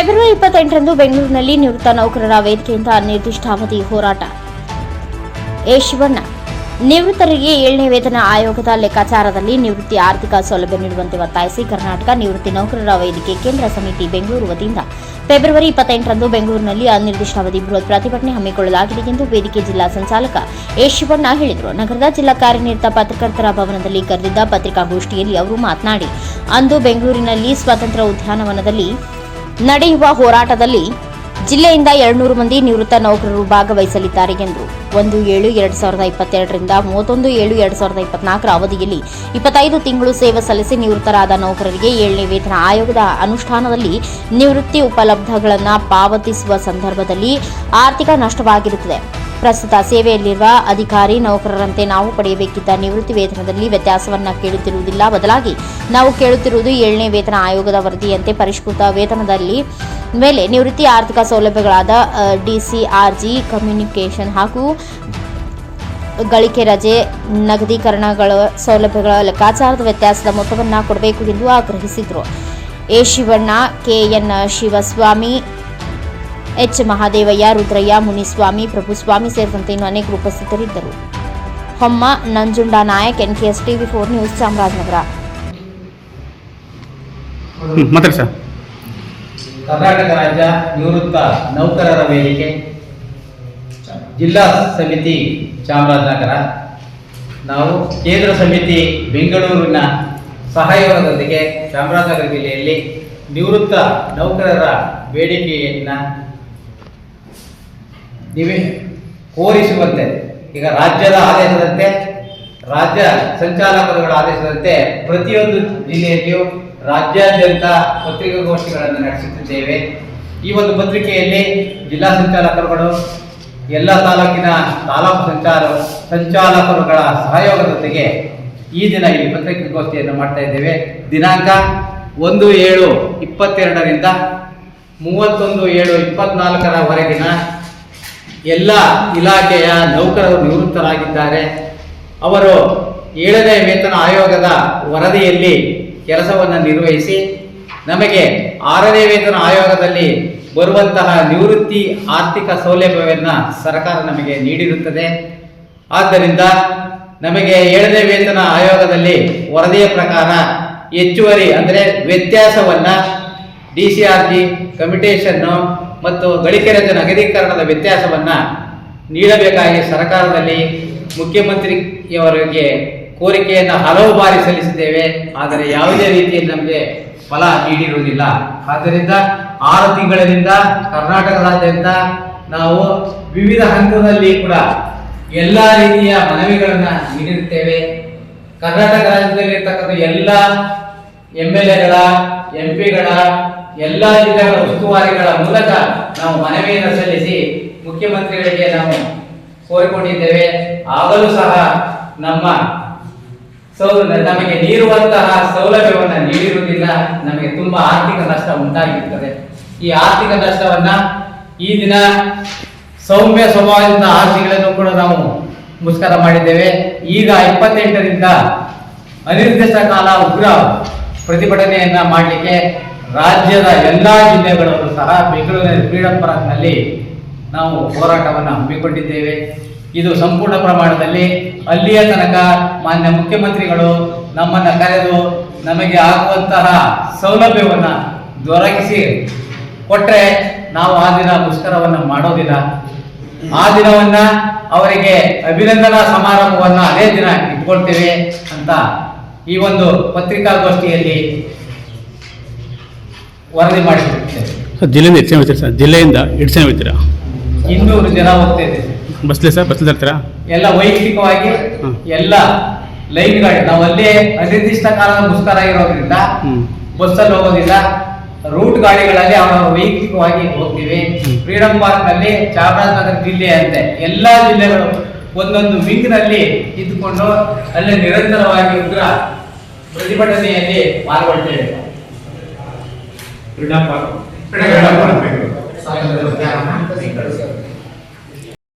February ಇಪ್ಪತ್ತೆಂಟರಂದು ಬೆಂಗಳೂರಿನಲ್ಲಿ ನಿವೃತ್ತ ನೌಕರರ ವೇದಿಕೆಯಿಂದ ನಿರ್ದಿಷ್ಟಾವಧಿ ಹೋರಾಟ. ಎ. ಶಿವಣ್ಣ, ನಿವೃತ್ತರಿಗೆ ಏಳನೇ ವೇತನ ಆಯೋಗದ ಲೆಕ್ಕಾಚಾರದಲ್ಲಿ ನಿವೃತ್ತಿ ಆರ್ಥಿಕ ಸೌಲಭ್ಯ ನೀಡುವಂತೆ ಒತ್ತಾಯಿಸಿ ಕರ್ನಾಟಕ ನಿವೃತ್ತಿ ನೌಕರರ ವೇದಿಕೆ ಕೇಂದ್ರ ಸಮಿತಿ ಬೆಂಗಳೂರು ವತಿಯಿಂದ ಫೆಬ್ರವರಿ ಇಪ್ಪತ್ತೆಂಟರಂದು ಬೆಂಗಳೂರಿನಲ್ಲಿ ಅನಿರ್ದಿಷ್ಟಾವಧಿ ಬೃಹತ್ ಪ್ರತಿಭಟನೆ ಹಮ್ಮಿಕೊಳ್ಳಲಾಗಿದೆ ಎಂದು ವೇದಿಕೆ ಜಿಲ್ಲಾ ಸಂಚಾಲಕ ಎ. ಶಿವಣ್ಣ ಹೇಳಿದರು. ನಗರದ ಜಿಲ್ಲಾ ಕಾರ್ಯನಿರತ ಪತ್ರಕರ್ತರ ಭವನದಲ್ಲಿ ಕರೆದಿದ್ದ ಪತ್ರಿಕಾಗೋಷ್ಠಿಯಲ್ಲಿ ಅವರು ಮಾತನಾಡಿ, ಅಂದು ಬೆಂಗಳೂರಿನಲ್ಲಿ ಸ್ವತಂತ್ರ ಉದ್ಯಾನವನದಲ್ಲಿ ನಡೆಯುವ ಹೋರಾಟದಲ್ಲಿ ಜಿಲ್ಲೆಯಿಂದ ಎರಡ್ನೂರು ಮಂದಿ ನಿವೃತ್ತ ನೌಕರರು ಭಾಗವಹಿಸಲಿದ್ದಾರೆ ಎಂದು ಒಂದು ಏಳು ಎರಡು ಸಾವಿರದ ಇಪ್ಪತ್ತೆರಡರಿಂದ ಮೂವತ್ತೊಂದು ಏಳು ಎರಡು ಸಾವಿರದ ಇಪ್ಪತ್ನಾಲ್ಕರ ಅವಧಿಯಲ್ಲಿ ಇಪ್ಪತ್ತೈದು ತಿಂಗಳು ಸೇವೆ ಸಲ್ಲಿಸಿ ನಿವೃತ್ತರಾದ ನೌಕರರಿಗೆ ಏಳನೇ ವೇತನ ಆಯೋಗದ ಅನುಷ್ಠಾನದಲ್ಲಿ ನಿವೃತ್ತಿ ಉಪಲಬ್ಧಗಳನ್ನು ಪಾವತಿಸುವ ಸಂದರ್ಭದಲ್ಲಿ ಆರ್ಥಿಕ ನಷ್ಟವಾಗಿರುತ್ತದೆ. ಪ್ರಸ್ತುತ ಸೇವೆಯಲ್ಲಿರುವ ಅಧಿಕಾರಿ, ನೌಕರರಂತೆ ನಾವು ಪಡೆಯಬೇಕಿದ್ದ ನಿವೃತ್ತಿ ವೇತನದಲ್ಲಿ ವ್ಯತ್ಯಾಸವನ್ನು ಕೇಳುತ್ತಿರುವುದಿಲ್ಲ. ಬದಲಾಗಿ ನಾವು ಕೇಳುತ್ತಿರುವುದು ಏಳನೇ ವೇತನ ಆಯೋಗದ ವರದಿಯಂತೆ ಪರಿಷ್ಕೃತ ವೇತನದಲ್ಲಿ ಮೇಲೆ ನಿವೃತ್ತಿ ಆರ್ಥಿಕ ಸೌಲಭ್ಯಗಳಾದ ಡಿಸಿಆರ್ಜಿ ಕಮ್ಯುನಿಕೇಷನ್ ಹಾಗೂ ಗಳಿಕೆ ರಜೆ, ನಗದೀಕರಣಗಳ ಸೌಲಭ್ಯಗಳ ಲೆಕ್ಕಾಚಾರದ ವ್ಯತ್ಯಾಸದ ಮೊತ್ತವನ್ನು ಕೊಡಬೇಕು ಎಂದು ಆಗ್ರಹಿಸಿದರು. A Shivanna KN Shivaswamy H Mahadevaiah Rudraiah Muniswamy Prabhuswamy ಸೇರಿದಂತೆ ಇನ್ನು ಅನೇಕರು ಉಪಸ್ಥಿತರಿದ್ದರು. Homma Nanjunda Nayak NKS TV four news Chamarajanagar. Karnataka ರಾಜ್ಯ ನಿವೃತ್ತ ನೌಕರರ ವೇದಿಕೆ ಜಿಲ್ಲಾ ಸಮಿತಿ ಚಾಮರಾಜನಗರ. ನಾವು ಕೇಂದ್ರ ಸಮಿತಿ ಬೆಂಗಳೂರಿನ ಸಹಯೋಗದೊಂದಿಗೆ ಚಾಮರಾಜನಗರ ಜಿಲ್ಲೆಯಲ್ಲಿ ನಿವೃತ್ತ ನೌಕರರ ಬೇಡಿಕೆಯನ್ನು ನಿವೇ ಕೋರಿಸುವಂತೆ, ಈಗ ರಾಜ್ಯದ ಆದೇಶದಂತೆ, ರಾಜ್ಯ ಸಂಚಾಲಕರುಗಳ ಆದೇಶದಂತೆ ಪ್ರತಿಯೊಂದು ಜಿಲ್ಲೆಯಲ್ಲಿಯೂ ರಾಜ್ಯಾದ್ಯಂತ ಪತ್ರಿಕಾಗೋಷ್ಠಿಗಳನ್ನು ನಡೆಸುತ್ತಿದ್ದೇವೆ. ಈ ಒಂದು ಪತ್ರಿಕೆಯಲ್ಲಿ ಜಿಲ್ಲಾ ಸಂಚಾಲಕರುಗಳು, ಎಲ್ಲ ತಾಲೂಕಿನ ತಾಲೂಕು ಸಂಚಾರ, ಸಂಚಾಲಕರುಗಳ ಸಹಯೋಗದೊಂದಿಗೆ ಈ ದಿನ ಈ ಪತ್ರಿಕಾಗೋಷ್ಠಿಯನ್ನು ಮಾಡ್ತಾ ಇದ್ದೇವೆ. ದಿನಾಂಕ ಒಂದು ಏಳು ಇಪ್ಪತ್ತೆರಡರಿಂದ ಮೂವತ್ತೊಂದು ಏಳು ಇಪ್ಪತ್ನಾಲ್ಕರವರೆಗಿನ ಎಲ್ಲ ಇಲಾಖೆಯ ನೌಕರರು ನಿವೃತ್ತರಾಗಿದ್ದಾರೆ. ಅವರು ಏಳನೇ ವೇತನ ಆಯೋಗದ ವರದಿಯಲ್ಲಿ ಕೆಲಸವನ್ನು ನಿರ್ವಹಿಸಿ, ನಮಗೆ ಆರನೇ ವೇತನ ಆಯೋಗದಲ್ಲಿ ಬರುವಂತಹ ನಿವೃತ್ತಿ ಆರ್ಥಿಕ ಸೌಲಭ್ಯವನ್ನು ಸರ್ಕಾರ ನಮಗೆ ನೀಡಿರುತ್ತದೆ. ಆದ್ದರಿಂದ ನಮಗೆ ಏಳನೇ ವೇತನ ಆಯೋಗದಲ್ಲಿ ವರದಿಯ ಪ್ರಕಾರ ಹೆಚ್ಚುವರಿ ಅಂದರೆ ವ್ಯತ್ಯಾಸವನ್ನು ಡಿ ಸಿ ಆರ್ ಜಿ ಕಮಿಟೇಷನ್ನು ಮತ್ತು ಗಳಿಕೆ ರಜೆ ನಗದೀಕರಣದ ವ್ಯತ್ಯಾಸವನ್ನು ನೀಡಬೇಕಾಗಿ ಸರ್ಕಾರದಲ್ಲಿ ಮುಖ್ಯಮಂತ್ರಿಯವರಿಗೆ ಕೋರಿಕೆಯನ್ನು ಹಲವು ಬಾರಿ ಸಲ್ಲಿಸಿದ್ದೇವೆ. ಆದರೆ ಯಾವುದೇ ರೀತಿಯಲ್ಲಿ ನಮಗೆ ಫಲ ನೀಡಿರುವುದಿಲ್ಲ. ಆದ್ದರಿಂದ ಆರು ತಿಂಗಳಿನಿಂದ ಕರ್ನಾಟಕದಾದ್ಯಂತ ನಾವು ವಿವಿಧ ಹಂತದಲ್ಲಿ ಕೂಡ ಎಲ್ಲ ರೀತಿಯ ಮನವಿಗಳನ್ನು ನೀಡಿರುತ್ತೇವೆ. ಕರ್ನಾಟಕ ರಾಜ್ಯದಲ್ಲಿರ್ತಕ್ಕಂಥ ಎಲ್ಲ ಎಂ ಎಲ್ ಎಗಳ, ಎಂ ಪಿಗಳ ಎಲ್ಲ ಜಿಲ್ಲೆಗಳ ಉಸ್ತುವಾರಿಗಳ ಮೂಲಕ ನಾವು ಮನವಿಯನ್ನು ಸಲ್ಲಿಸಿ ಮುಖ್ಯಮಂತ್ರಿಗಳಿಗೆ ನಾವು ಕೋರಿಕೊಂಡಿದ್ದೇವೆ. ಆಗಲೂ ಸಹ ನಮ್ಮ ನಮಗೆ ನೀಡುವಂತಹ ಸೌಲಭ್ಯವನ್ನು ನೀಡಿರುವುದಿಲ್ಲ. ನಮಗೆ ತುಂಬಾ ಆರ್ಥಿಕ ನಷ್ಟ ಉಂಟಾಗಿರುತ್ತದೆ ಈ ಆರ್ಥಿಕ ನಷ್ಟವನ್ನ ಈ ದಿನ ಸೌಮ್ಯ ಸ್ವಭಾವದಿಂದ ಆಸ್ತಿಗಳನ್ನು ತಿಂಗಳನ್ನು ಕೂಡ ನಾವು ಮುಷ್ಕರ ಮಾಡಿದ್ದೇವೆ. ಈಗ ಇಪ್ಪತ್ತೆಂಟರಿಂದ ಅನಿರ್ದಿಷ್ಟ ಕಾಲ ಉಗ್ರ ಪ್ರತಿಭಟನೆಯನ್ನ ಮಾಡಲಿಕ್ಕೆ ರಾಜ್ಯದ ಎಲ್ಲಾ ಜಿಲ್ಲೆಗಳಲ್ಲೂ ಸಹ ಬೆಂಗಳೂರಿನ ಫ್ರೀಡಂ ಪಾರ್ಕ್ನಲ್ಲಿ ನಾವು ಹೋರಾಟವನ್ನು ಹಮ್ಮಿಕೊಂಡಿದ್ದೇವೆ. ಇದು ಸಂಪೂರ್ಣ ಪ್ರಮಾಣದಲ್ಲಿ ಅಲ್ಲಿಯ ತನಕ ಮಾನ್ಯ ಮುಖ್ಯಮಂತ್ರಿಗಳು ನಮ್ಮನ್ನು ಕರೆದು ನಮಗೆ ಆಗುವಂತಹ ಸೌಲಭ್ಯವನ್ನು ದೊರಕಿಸಿ ಕೊಟ್ಟರೆ ನಾವು ಆ ದಿನ ಮುಷ್ಕರವನ್ನು ಮಾಡೋದಿಲ್ಲ. ಆ ದಿನವನ್ನು ಅವರಿಗೆ ಅಭಿನಂದನಾ ಸಮಾರಂಭವನ್ನು ಅದೇ ದಿನ ಇಟ್ಕೊಳ್ತೇವೆ ಅಂತ ಈ ಒಂದು ಪತ್ರಿಕಾಗೋಷ್ಠಿಯಲ್ಲಿ ವರದಿ ಮಾಡಿದ್ದೀವಿ ಸರ್ ಜಿಲ್ಲೆಯಿಂದ ಎಷ್ಟು ಜನ ಹೋಗ್ತೀರಾ ಸರ್? ಜಿಲ್ಲೆಯಿಂದ ಎಷ್ಟು ಜನ ಹೋಗ್ತೀರಾ? ಇನ್ನೂರು ಜನ ಹೋಗ್ತಾ ಬಸ್ಲೇ ಬಸ್ಲಿ ಸರ್ ಬಸ್ಲಿ ತರ್ತೀರಾ? ಎಲ್ಲ ವೈಯಕ್ತಿಕವಾಗಿ ಎಲ್ಲ ಲೈನ್ ಗಾಡಿ ನಾವು ಅಲ್ಲೇ ಅನಿರ್ದಿಷ್ಟ ಕಾಲದ ಮುಷ್ಕರ ಇರೋದ್ರಿಂದ. ಬಸ್ಸಲ್ಲಿ ಹೋಗೋದಿಲ್ಲ. ರೂಟ್ ಗಾಡಿಗಳಲ್ಲಿ ಅವರ ವೈಯಕ್ತಿಕವಾಗಿ ಹೋಗ್ತೀವಿ. ಫ್ರೀಡಮ್ ಫ್ರೀಡಂ ಪಾರ್ಕ್ನಲ್ಲಿ ಚಾಮರಾಜನಗರ ಜಿಲ್ಲೆ ಅಂತೆ. ಎಲ್ಲಾ ಜಿಲ್ಲೆಗಳು ಒಂದೊಂದು ವಿಂಗ್ನಲ್ಲಿ ಇದ್ದುಕೊಂಡು ಅಲ್ಲೇ ನಿರಂತರವಾಗಿ ಉಗ್ರ ಪ್ರತಿಭಟನೆಯಲ್ಲಿ ಪಾಲ್ಗೊಳ್ತೇವೆ. Freedom park freedom park. Bengaluru.